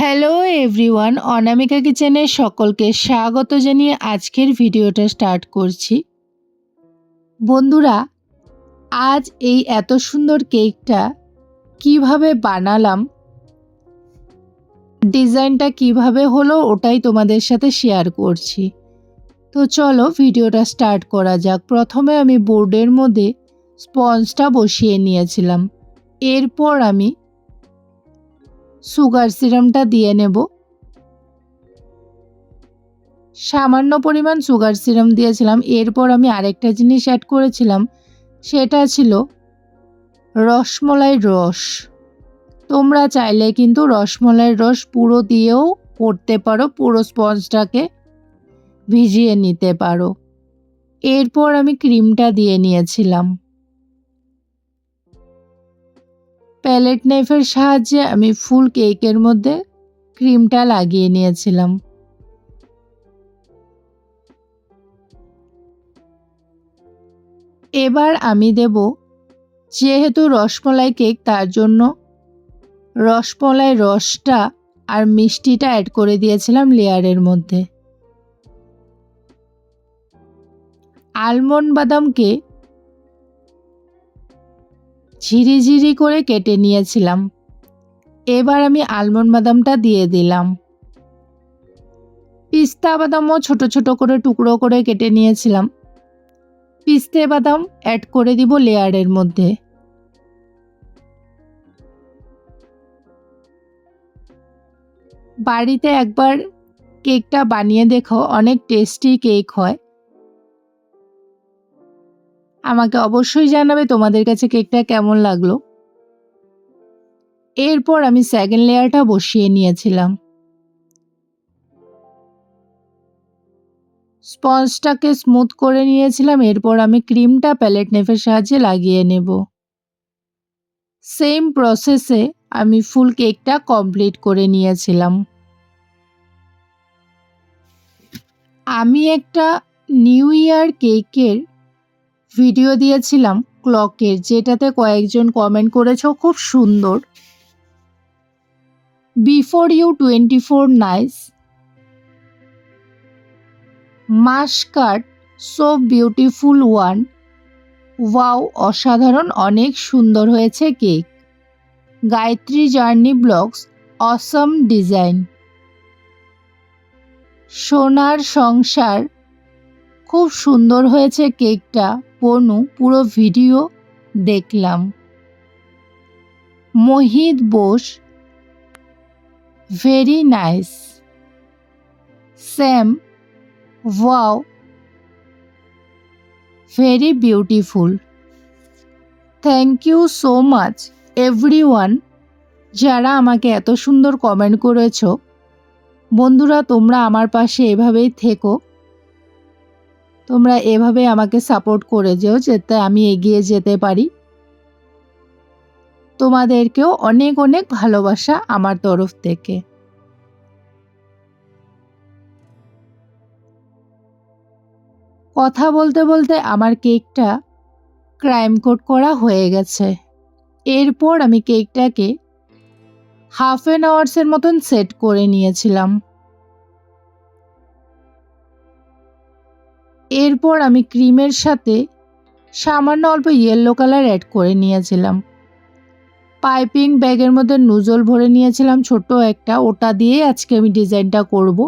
Hello everyone অনামিকা কিচেনের সকলকে স্বাগত জানিয়ে আজকের ভিডিওটা স্টার্ট করছি। বন্ধুরা, আজ এই এত সুন্দর কেকটা কীভাবে বানালাম ডিজাইনটা কীভাবে হলো ওটাই তোমাদের সাথে শেয়ার করছি। তো চলো ভিডিওটা স্টার্ট করা যাক। প্রথমে আমি বোর্ডের মধ্যে স্পঞ্জটা বসিয়ে নিয়েছিলাম। এরপর আমি সুগার সিরামটা দিয়ে নেব। সামান্য পরিমাণ সুগার সিরাম দিয়েছিলাম। এরপর আমি আরেকটা জিনিস অ্যাড করেছিলাম। সেটা ছিল রসমলাই রস। তোমরা চাইলে কিন্তু রসমলাইয়ের রস পুরো দিয়েও করতে পারো, পুরো স্পঞ্জটাকে ভিজিয়ে নিতে পারো। এরপর আমি ক্রিমটা দিয়ে নিয়েছিলাম। প্যালেট নাইফের সাহায্যে আমি ফুল কেকের মধ্যে ক্রিমটা লাগিয়ে নিয়েছিলাম। এবার আমি দেব যেহেতু রসমলাই কেক তার জন্য রসমলাই রসটা আর মিষ্টিটা অ্যাড করে দিয়েছিলাম লেয়ারের মধ্যে। আলমন্ড বাদামকে ঝিরিঝিরি করে কেটে নিয়েছিলাম। এবার আমি আলমন্ড বাদামটা দিয়ে দিলাম। পিস্তা বাদামও ছোট ছোট করে টুকরো করে কেটে নিয়েছিলাম। পিস্তে বাদাম অ্যাড করে দিব লেয়ারের মধ্যে। বাড়িতে একবার কেকটা বানিয়ে দেখো, অনেক টেস্টি কেক হয়। আমাকে অবশ্যই জানাবে তোমাদের কাছে কেকটা কেমন লাগল। এরপর আমি সেকেন্ড লেয়ারটা বসিয়ে নিয়েছিলাম। স্পঞ্জটাকে স্মুথ করে নিয়েছিলাম, এরপর আমি ক্রিমটা প্যালেট নেফের সাহায্যে লাগিয়ে নেব। সেম প্রসেসে আমি ফুল কেকটা কমপ্লিট করে নিয়েছিলাম। আমি একটা নিউ ইয়ার কেকের ভিডিও দিয়েছিলাম ক্লকের, যেটাতে কয়েকজন কমেন্ট করেছ, খুব সুন্দর। Before you twenty four nice Muscat so beautiful one wow অসাধারণ, অনেক সুন্দর হয়েছে cake Gayatri journey blogs awesome design সোনার সংসার, খুব সুন্দর হয়েছে কেকটা পনু পুরো ভিডিও দেখলাম। Mohit Bose very nice Sam, wow very beautiful thank you so much everyone যারা আমাকে এত সুন্দর কমেন্ট করেছ, বন্ধুরা তোমরা আমার পাশে এভাবেই থেকো। তোমরা এভাবে আমাকে সাপোর্ট করে যেও যাতে আমি এগিয়ে যেতে পারি। তোমাদেরকেও অনেক অনেক ভালোবাসা আমার তরফ থেকে। কথা বলতে বলতে আমার কেকটা ক্রাইম কোট করা হয়ে গেছে। এরপর আমি কেকটাকে হাফ অ্যান আওয়ার্সের মতন সেট করে নিয়েছিলাম। এরপর আমি ক্রিমের সাথে সামান্য অল্প ইয়েলো কালার অ্যাড করে নিয়েছিলাম। পাইপিং ব্যাগের মধ্যে নুজল ভরে নিয়েছিলাম ছোট একটা, ওটা দিয়ে আজকে আমি ডিজাইনটা করব।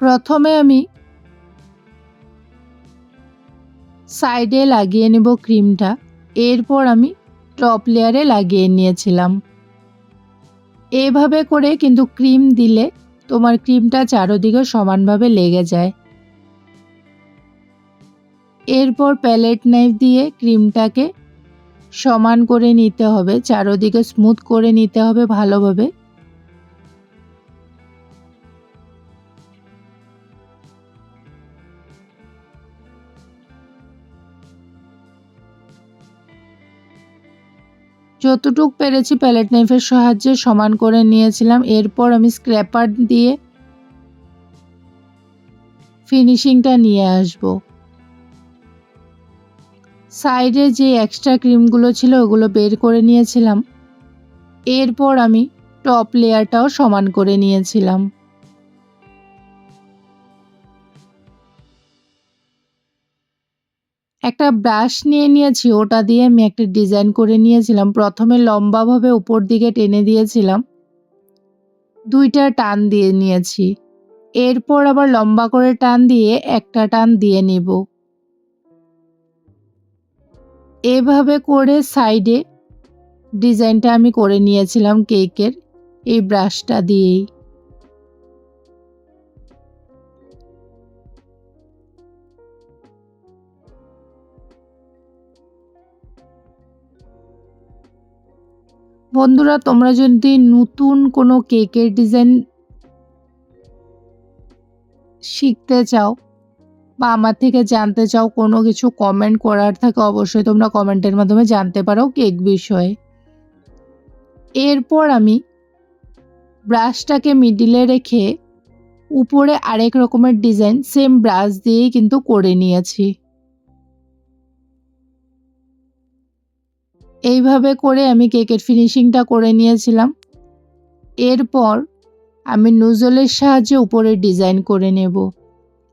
প্রথমে আমি সাইডে লাগিয়ে নেব ক্রিমটা। এরপর আমি টপ লেয়ারে লাগিয়ে নিয়েছিলাম। এভাবে করে কিন্তু ক্রিম দিলে তোমার ক্রিমটা চারোদিকে সমানভাবে লেগে যায়। এরপর প্যালেট নাইফ দিয়ে ক্রিমটাকে সমান করে নিতে হবে, চারোদিকে স্মুথ করে নিতে হবে ভালোভাবে। যতটুক পেরেছি প্যালেট নাইফের সাহায্যে সমান করে নিয়েছিলাম। এরপর আমি স্ক্র্যাপার দিয়ে ফিনিশিংটা নিয়ে আসব। সাইডে যে এক্সট্রা ক্রিমগুলো ছিল ওগুলো বের করে নিয়েছিলাম। এরপর আমি টপ লেয়ারটাও সমান করে নিয়েছিলাম। একটা ব্রাশ নিয়ে নিয়েছি, ওটা দিয়ে আমি একটা ডিজাইন করে নিয়েছিলাম। প্রথমে লম্বাভাবে উপর দিকে টেনে দিয়েছিলাম। দুইটা টান দিয়ে নিয়েছি। এরপর আবার লম্বা করে টান দিয়ে একটা টান দিয়ে নিব। এভাবে করে সাইডে ডিজাইনটা আমি করে নিয়েছিলাম কেকের এই ব্রাশটা দিয়েই। বন্ধুরা, তোমরা যদি নতুন কোনো কেকের ডিজাইন শিখতে চাও বা আমার থেকে জানতে চাও, কোনো কিছু কমেন্ট করার থাকে, অবশ্যই তোমরা কমেন্টের মাধ্যমে জানতে পারো কেক বিষয়ে। এরপর আমি ব্রাশটাকে মিডিলে রেখে উপরে আরেক রকমের ডিজাইন সেম ব্রাশ দিয়েই কিন্তু করে নিয়েছি। এইভাবে করে আমি কেকের ফিনিশিংটা করে নিয়েছিলাম। এরপর আমি নুজলের সাহায্যে উপরে ডিজাইন করে নেব।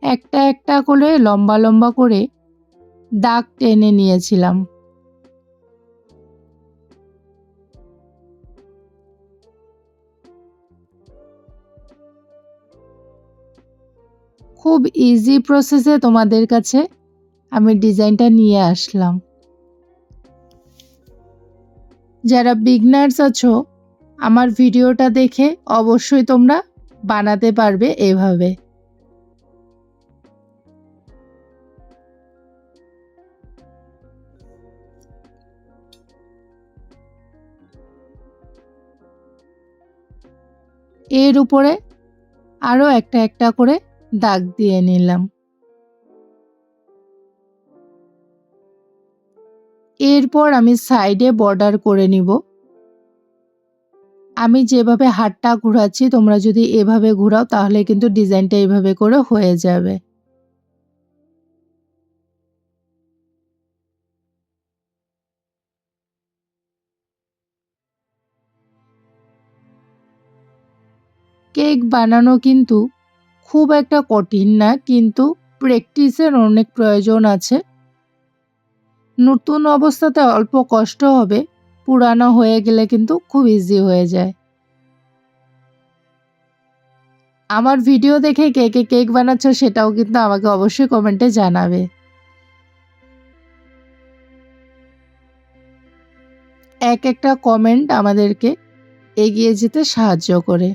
একটা একটা করে লম্বা লম্বা করে দাগ টেনে নিয়েছিলাম। খুব ইজি প্রসেসে তোমাদের কাছে আমি ডিজাইনটা নিয়ে আসলাম। যারা বিগনার্স আছো, আমার ভিডিওটা দেখে অবশ্যই তোমরা বানাতে পারবে এভাবে। এর উপরে আরও একটা একটা করে দাগ দিয়ে নিলাম। এরপর আমি সাইডে বর্ডার করে নিব। আমি যেভাবে হাতটা ঘোরাচ্ছি, তোমরা যদি এভাবে ঘোরাও, তাহলে কিন্তু ডিজাইনটা এভাবে করে হয়ে যাবে। কেক বানানো কিন্তু খুব একটা কঠিন না, কিন্তু প্র্যাকটিসের অনেক প্রয়োজন আছে। নতুন অবস্থাতে অল্প কষ্ট হবে, পুরানো হয়ে গেলে কিন্তু খুব ইজি হয়ে যায়। আমার ভিডিও দেখে কে কে কেক বানাচ্ছ সেটাও কিন্তু আমাকে অবশ্যই কমেন্টে জানাবে। এক একটা কমেন্ট আমাদেরকে এগিয়ে যেতে সাহায্য করে।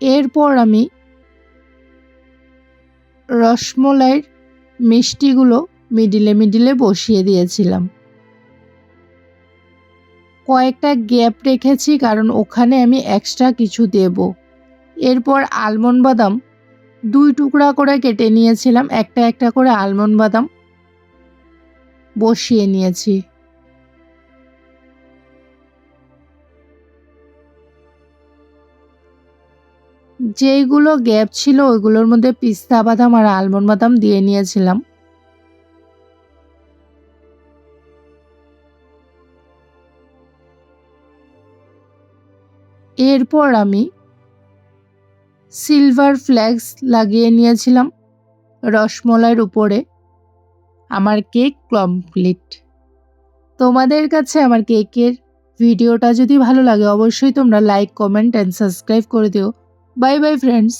এরপর আমি রসমলাইয়ের মিষ্টিগুলো মিডিলে মিডিলে বসিয়ে দিয়েছিলাম। কয়েকটা গ্যাপ রেখেছি কারণ ওখানে আমি এক্সট্রা কিছু দেব। এরপর আলমন্ড বাদাম দুই টুকরা করে কেটে নিয়েছিলাম, একটা একটা করে আলমন্ড বাদাম বসিয়ে নিয়েছি। যেইগুলো গ্যাপ ছিল ওইগুলোর মধ্যে পিস্তা বাদাম আর আলমন্ড বাদাম দিয়ে নিয়েছিলাম। এরপর আমি সিলভার ফ্ল্যাগস লাগিয়ে নিয়েছিলাম রসমলাইয়ের উপরে। আমার কেক কমপ্লিট তোমাদের কাছে আমার কেকের ভিডিওটা যদি ভালো লাগে, অবশ্যই তোমরা লাইক কমেন্ট অ্যান্ড সাবস্ক্রাইব করে দিও। Bye bye friends